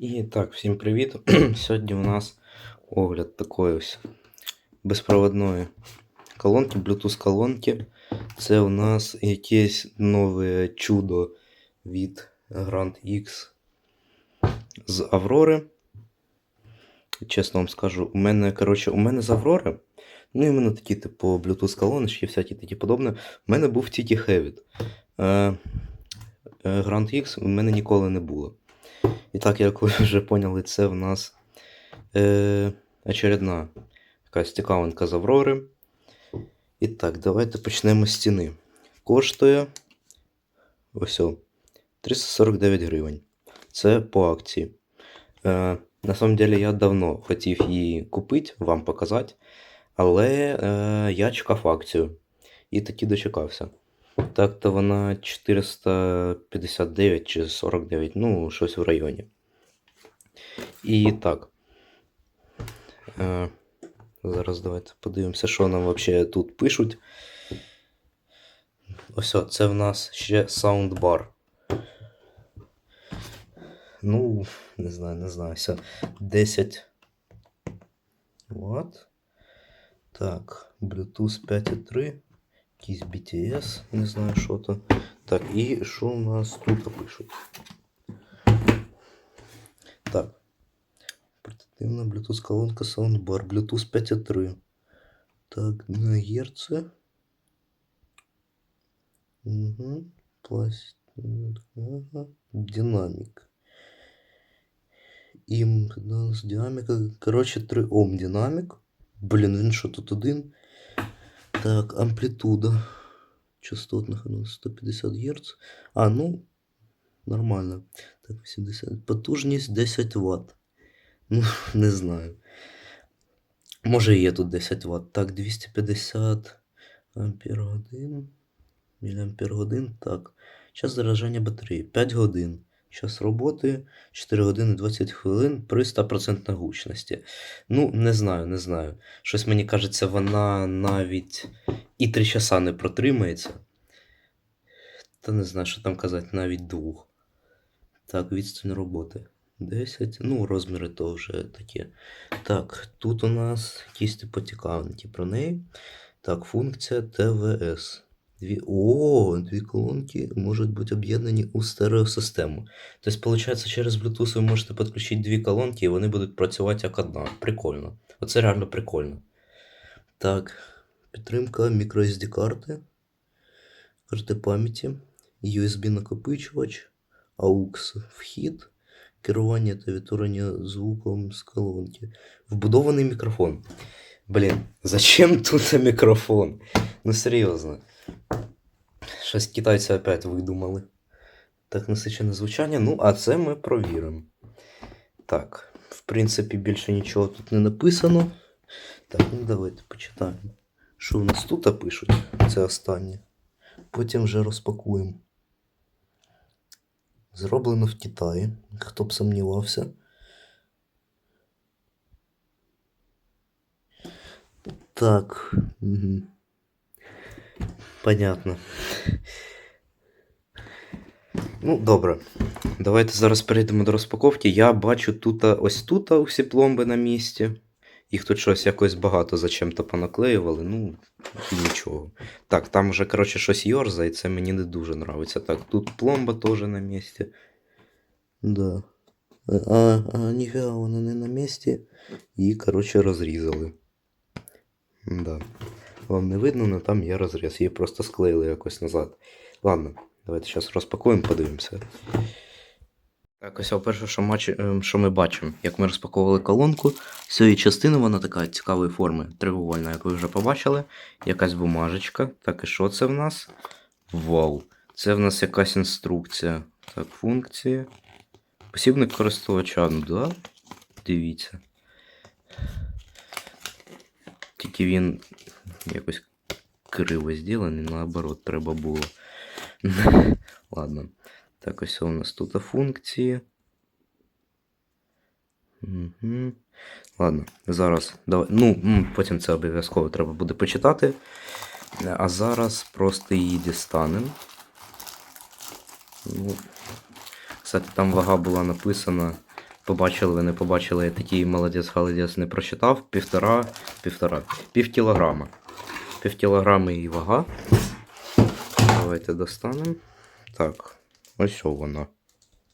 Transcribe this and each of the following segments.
І так, всім привіт. Сьогодні у нас огляд такої ось безпроводної колонки, Bluetooth колонки. Це у нас якесь нове чудо від Grand X з Аврори. Чесно вам скажу, у мене, коротше, у мене з Аврори, ну іменно такі, типу, Bluetooth колоночки, всякі такі подобне. У мене був тільки Hevit. Е, е, Grand X у мене ніколи не було. І так, як ви вже поняли, це в нас е, очередна якась цікавинка з Аврори. І так, давайте почнемо з ціни. Коштує ось о, 349 гривень. Це по акції. Е, на самом деле я давно хотів її купити, вам показати, але е, я чекав акцію і таки дочекався. Так то вона 459 чи 49, ну, щось в районі. І так. Е, зараз давайте подивимося, що нам взагалі тут пишуть. Ось це в нас ще саундбар. Ну, не знаю, не знаю. Все. 10 Вт. Так, Bluetooth 5.3. Якийсь BTS, не знаю, що то. Так, і що у нас тут пишуть? Так. Портативна Bluetooth колонка Soundbar, Bluetooth 5.3. Так, на герце. Угу. Пласт... Ага. Динамик. Импеданс, динамика. Короче, 3 Ом динамик. Блін, він що тут один? Так, амплитуда. Частотных 150 Гц. А, ну, нормально. Так, 80. Потужність 10 Вт. Ну, не знаю. Може є тут 10 Вт. Так, 250 ампер годин. Міліампер годин. Так. Час зараження батареї 5 годин. Час роботи 4 години 20 хвилин при 100% гучності. Ну, не знаю, не знаю. Щось мені кажеться, вона навіть і 3 часа не протримається. Та не знаю, що там казати, навіть двох. Так, відстань роботи. 10. Ну, розміри то вже такі. Так, тут у нас якісь типу цікавинки про неї. Так, функція ТВС. Дві... О, дві колонки можуть бути об'єднані у стереосистему. Тобто, виходить, через Bluetooth ви можете підключити дві колонки, і вони будуть працювати як одна. Прикольно. Оце реально прикольно. Так, підтримка microSD карти, карти пам'яті, USB накопичувач, AUX вхід, керування та відтворення звуком з колонки. Вбудований мікрофон. Блін, зачем тут мікрофон? Ну серйозно. Щось китайці опять видумали. Так насичене звучання. Ну, а це ми провіримо. Так, в принципі, більше нічого тут не написано. Так, ну давайте почитаємо. Що в нас тут пишуть? Це останнє. Потім вже розпакуємо. Зроблено в Китаї. Хто б сумнівався. Так. Угу. Понятно. Ну, добре. Давайте зараз перейдемо до розпаковки. Я бачу тут ось тут всі пломби на місці. Їх тут щось якось багато зачем-то понаклеювали, ну, і нічого. Так, там вже, коротше, щось йорзає, це мені не дуже подобається. Так, тут пломба теж на місці. Да. А, а ніфіга, вона не на місці. Її, коротше, розрізали. Да. Вам не видно, але там є розріз. Її просто склеїли якось назад. Ладно, давайте зараз розпакуємо, подивимося. Так, ось перше, що, мач... ем, що ми бачимо, як ми розпаковували колонку. З цієї частини вона така цікавої форми, треугольна, як ви вже побачили. Якась бумажечка. Так, і що це в нас? Вау! Це в нас якась інструкція. Так, функції. Посібник користувача, ну да? Дивіться. Тільки він якось криво зроблений, наоборот, треба було. Ладно. Так, ось у нас тут функції. Угу. Ладно, зараз давай. Ну, потім це обов'язково треба буде почитати. А зараз просто її дістанемо. Ну, Кстати, там вага була написана побачили, ви не побачили, я такий молодець холодець не прочитав. Півтора, півтора, пів кілограма. Пів кілограма її вага. Давайте достанемо. Так, ось вона.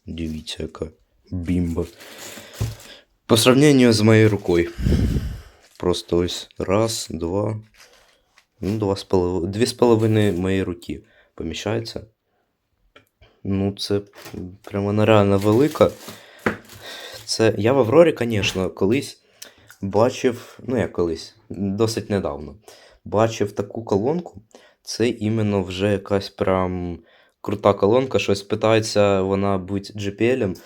Дивіться, яка бімба. По сравнению з моєю рукою. Просто ось раз, два. Ну, два з половиною. Дві з половиною моєї руки поміщається. Ну, це прямо вона реально велика. Це я в Аврорі, звісно, колись бачив, ну як колись, досить недавно. Бачив таку колонку. Це іменно вже якась прям крута колонка. Щось питається вона бути JBL,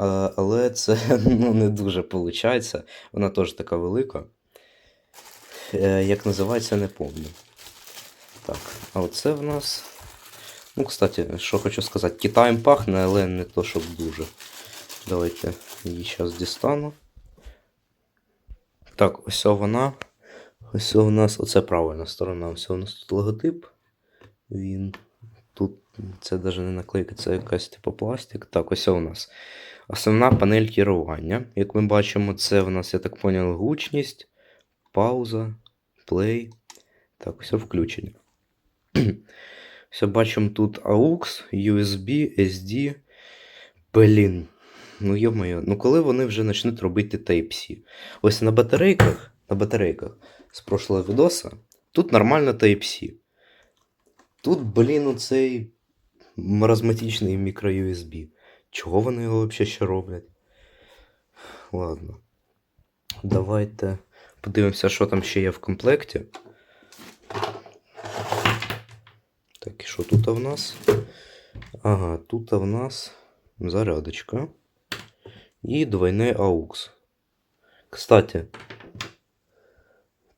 е, але це ну, не дуже виходить. Вона теж така велика. Е, Як називається, не пам'ятаю. Так, а оце в нас. Ну, кстати, що хочу сказати, Китаєм пахне, але не то, щоб дуже. Давайте її зараз дістану. Так, ось вона. Ось у нас, оце правильна сторона. Ось у нас тут логотип. Він тут це навіть не наклейка, це якась типу пластик. Так, ось у нас. Основна панель керування. Як ми бачимо, це в нас, я так поняв, гучність, пауза, плей. Так, все включення. Все бачимо тут AUX, USB, SD. Блін. Ну йо-моє, ну коли вони вже почнуть робити Type-C? Ось на батарейках, на батарейках з прошлого відоса, тут нормально Type-C. Тут, блін, оцей маразматичний мікро-USB. Чого вони його взагалі ще роблять? Ладно. Давайте подивимося, що там ще є в комплекті. Так, і що тут в нас? Ага, тут в нас зарядочка. І двойний AUX. Кстати,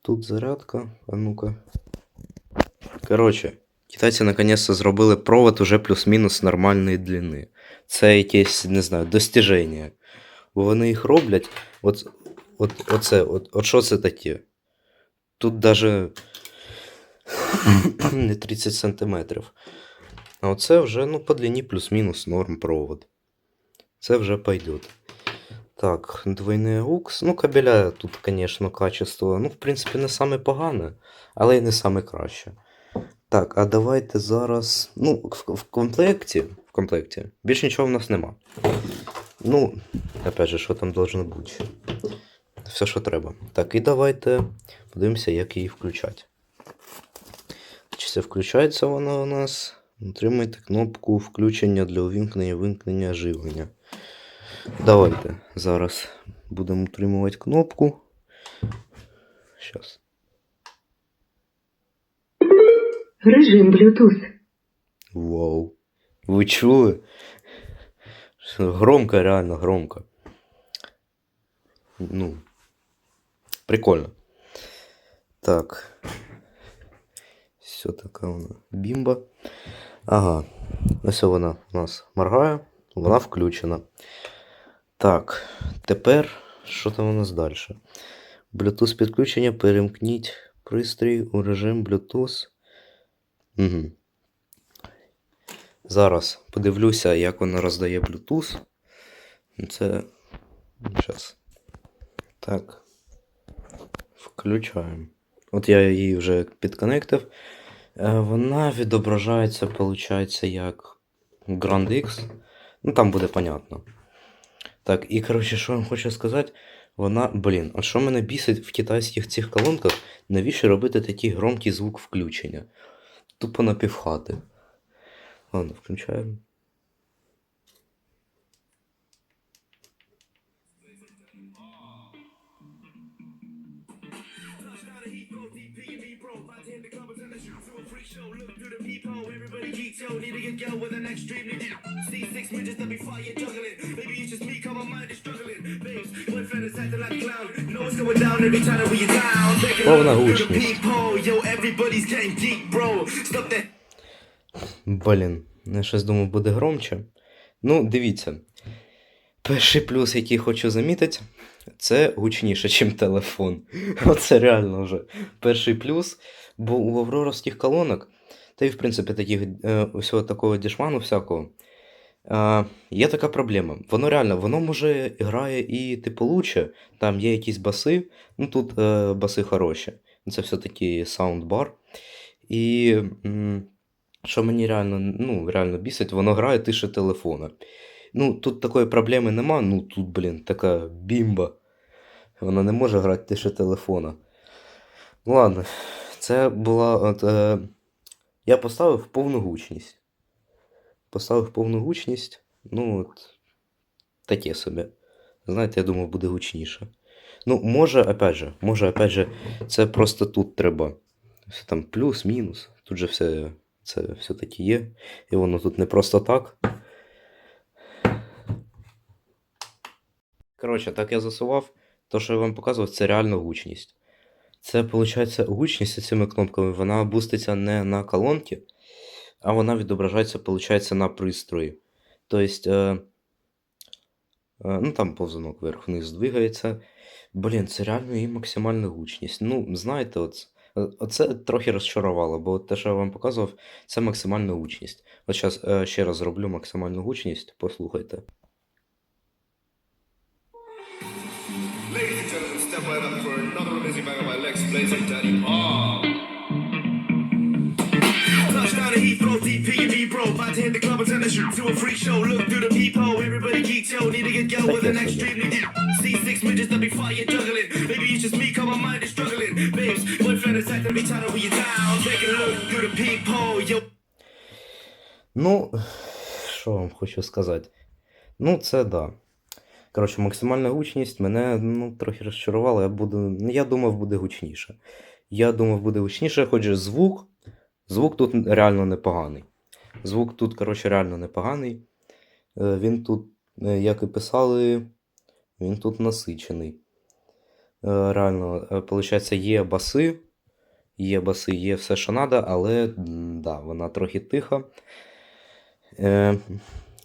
тут зарядка. А ну-ка. Короче, китайці наконец-то зробили провод уже плюс-мінус нормальної длини. Це якесь, не знаю, достіження. Бо вони їх роблять. От, от, оце, от, от що це таке? Тут даже не 30 сантиметрів. А оце вже, ну, по длині плюс-мінус норм провод. Це вже пойдет. Так, двойний AUX. Ну, кабеля тут, звісно, качество. Ну, в принципі, не саме погане, але й не саме краще. Так, а давайте зараз. Ну, в, в комплекті. В комплекті. Більше нічого в нас нема. Ну, опять же, що там должно бути. Все, що треба. Так, і давайте подивимося, як її включати. Чи це включається вона у нас? Утримайте кнопку включення для увімкнення вимкнення живлення. Давайте зараз будемо утримувати кнопку. Щас. Режим Bluetooth. Вау. Ви чули? Громко, реально громко. Ну. Прикольно. Так. Все така вона бімба. Ага. Ось вона у нас моргає. Вона включена. Так. Тепер що там у нас далі? Bluetooth підключення. Перемкніть пристрій у режим Bluetooth. Угу. Зараз подивлюся, як вона роздає Bluetooth. Це. Зараз. Так. Включаємо. От я її вже підконектив. Е, Вона відображається, виходить, як Grand X. Ну, там буде понятно. Так, і коротше, що я вам хочу сказати, вона, блін, от що мене бісить в китайських цих колонках, навіщо робити такий громкий звук включення? Тупо на півхати. Ладно, включаємо. Everybody geeks, yo, need to get girl with an extreme See six midgets that be fire juggling. Maybe it's just Повна гучність. Блін, я щось думав, буде громче. Ну, дивіться. Перший плюс, який хочу замітити, це гучніше, ніж телефон. Оце реально вже перший плюс. Бо у авроровських колонок, та й в принципі таких е, усього такого дешману всякого, А, є така проблема. Воно реально, воно може грає і типу лучше. Там є якісь баси. Ну тут е, баси хороші. Це все-таки саундбар. І м, що мені реально, ну, реально бісить, воно грає тише телефона. Ну, тут такої проблеми нема. Ну тут, блін, така бімба. Вона не може грати тише телефона. Ну ладно, це була. От, е, я поставив повну гучність. Поставив повну гучність. Ну, от, таке собі. Знаєте, я думав, буде гучніше. Ну, може, опять же, може, опять же, це просто тут треба. Там плюс, мінус. Тут же все це все-таки є. І воно тут не просто так. Коротше, так я засував. То, що я вам показував, це реально гучність. Це, виходить, гучність цими кнопками, вона буститься не на колонки, а вона відображається, виходить, на пристрої. Тобто, е, е, ну там повзунок вверх-вниз двигається. Блін, це реально і максимальна гучність. Ну, знаєте, от, оце трохи розчарувало, бо те, що я вам показував, це максимальна гучність. От зараз е, ще раз зроблю максимальну гучність, послухайте. Ladies and gentlemen, step right up for another amazing bang on my legs, blazing Daddy Paul. Shoot to a freak show. Look through the peephole, everybody geeks, yo. Need to get girl with an extremely deep. See six midgets that be fire juggling. Maybe it's just me, cause my mind is struggling. Babes, boyfriend is acting me trying to you down. Take a look through the peephole, yo. Ну, що вам хочу сказати? Ну, це да. Коротше, максимальна гучність мене ну, трохи розчарувала. Я, буду, ну, я думав, буде гучніше. Я думав, буде гучніше, хоч звук. Звук тут реально непоганий. Звук тут, коротше, реально непоганий. Е, Він тут, е, як і писали, він тут насичений. Е, Реально, виходить, є баси. Є баси, є все, що треба, але да, вона трохи тиха.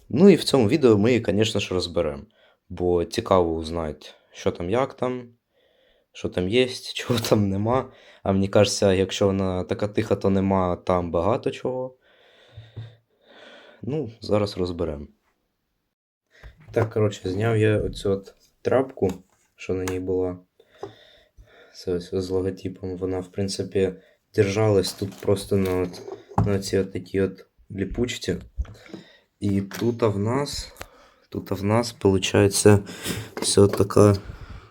Ну і в цьому відео ми її, звісно ж, розберемо. Бо цікаво узнати, що там, як там, що там є, чого там нема. А мені кажеться, якщо вона така тиха, то нема там багато чого. Ну, зараз розберемо. Так, коротше, зняв я оцю от трапку, що на ній була. Це ось з логотипом. Вона, в принципі, держалась тут просто на, от, на цій от такій от ліпучці. І тут в нас, тут в нас, виходить, все така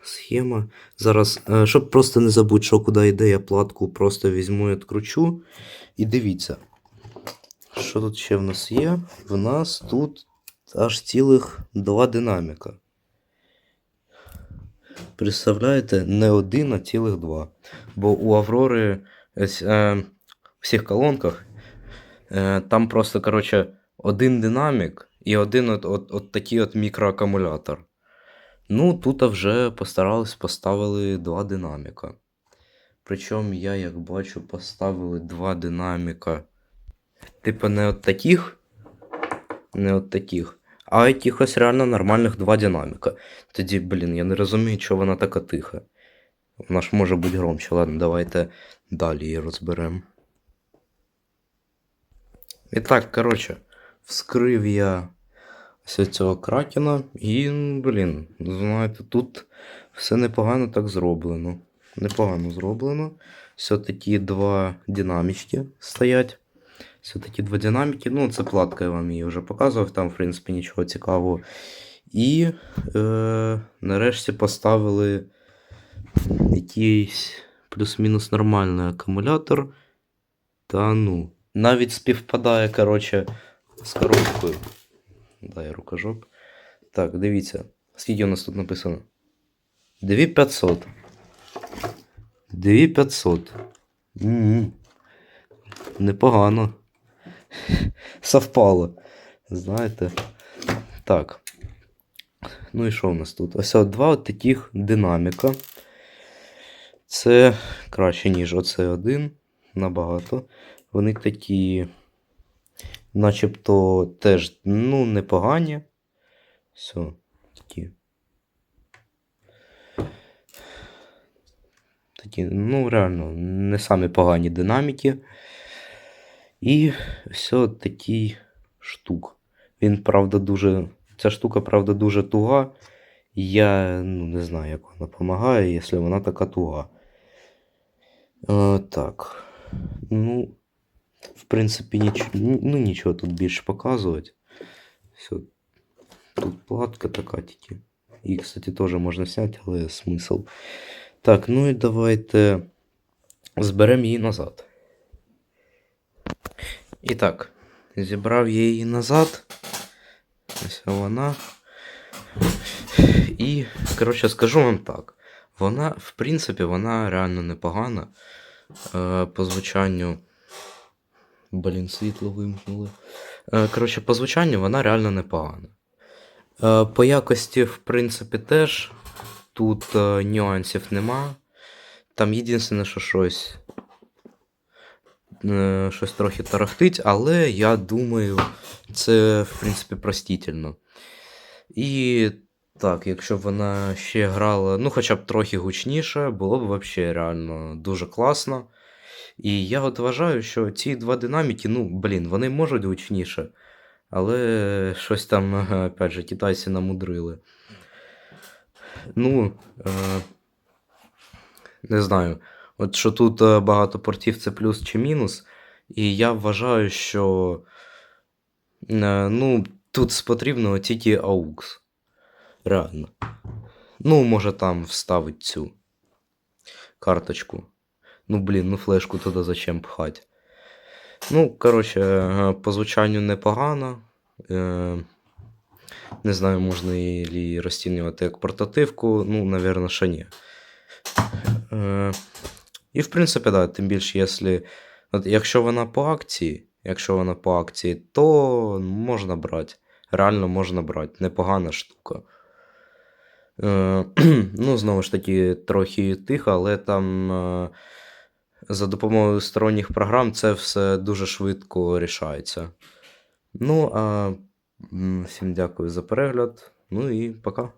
схема. Зараз, е, щоб просто не забути, що куди йде, я платку просто візьму і відкручу. І дивіться, що тут ще в нас є? В нас тут аж цілих два динаміка. Представляєте, не один, а цілих два. Бо у Аврори е, в всіх колонках е, там просто, коротше, один динамік і один от, от, от такий от мікроакумулятор. Ну, тут вже постарались, поставили два динаміка. Причому я, як бачу, поставили два динаміка. Типу, не от таких, не от таких, а якихось реально нормальних два динаміка. Тоді, блін, я не розумію, чого вона така тиха. Вона ж може бути громче. Ладно, давайте далі її розберемо. І так, коротше, вскрив я ось цього кракена і, блін, знаєте, тут все непогано так зроблено. Непогано зроблено. Все-таки два динамічки стоять. Все-таки два динаміки. Ну, це платка, я вам її вже показував, там, в принципі, нічого цікавого. І е, нарешті поставили якийсь плюс-мінус нормальний акумулятор. Та ну. Навіть співпадає, коротше, з коробкою. Дай рукожоп. Так, дивіться. Скільки у нас тут написано? 2500. 2500. М-м. Непогано. Совпало. Знаєте. Так. Ну і що в нас тут? Ось от два от таких динаміка. Це краще, ніж оце один. Набагато. Вони такі, начебто, теж ну, непогані. Все, такі. Такі, ну, реально, не самі погані динаміки. І все такий штук. Він, правда, дуже. Ця штука, правда, дуже туга. Я ну, не знаю, як вона допомагає, якщо вона така туга. Е, так. Ну, в принципі, ніч... ну, нічого тут більше показувати. Все. Тут платка така тільки. І, кстати, теж можна зняти, але смисл. Так, ну і давайте зберемо її назад. І так, зібрав я її назад. Ось вона. І, коротше, скажу вам так. Вона, в принципі, вона реально непогана. Е, по звучанню. Блін, світло вимкнули. Е, коротше, по звучанню вона реально непогана. Е, по якості, в принципі, теж. Тут е, нюансів нема. Там єдине, що щось. Е, Щось трохи тарахтить, але я думаю, це, в принципі, простительно. І так, якщо б вона ще грала, ну, хоча б трохи гучніше, було б взагалі реально дуже класно. І я от вважаю, що ці два динаміки, ну, блін, вони можуть гучніше, але щось там, опять же, китайці намудрили. Ну, е, не знаю. От що тут е, багато портів це плюс чи мінус. І я вважаю, що е, ну, тут потрібно тільки AUX. Реально. Ну, може там вставить цю карточку. Ну, блін, ну флешку туди зачем пхати. Ну, коротше, е, по звучанню непогано. Не знаю, можна її розцінювати як портативку. Ну, навірно, що ні. І, в принципі, да, тим більше, якщо, от, якщо вона по акції, якщо вона по акції, то можна брати. Реально можна брати. Непогана штука. Е, ну, знову ж таки, трохи тихо, але там е, за допомогою сторонніх програм це все дуже швидко рішається. Ну, а всім дякую за перегляд. Ну і пока.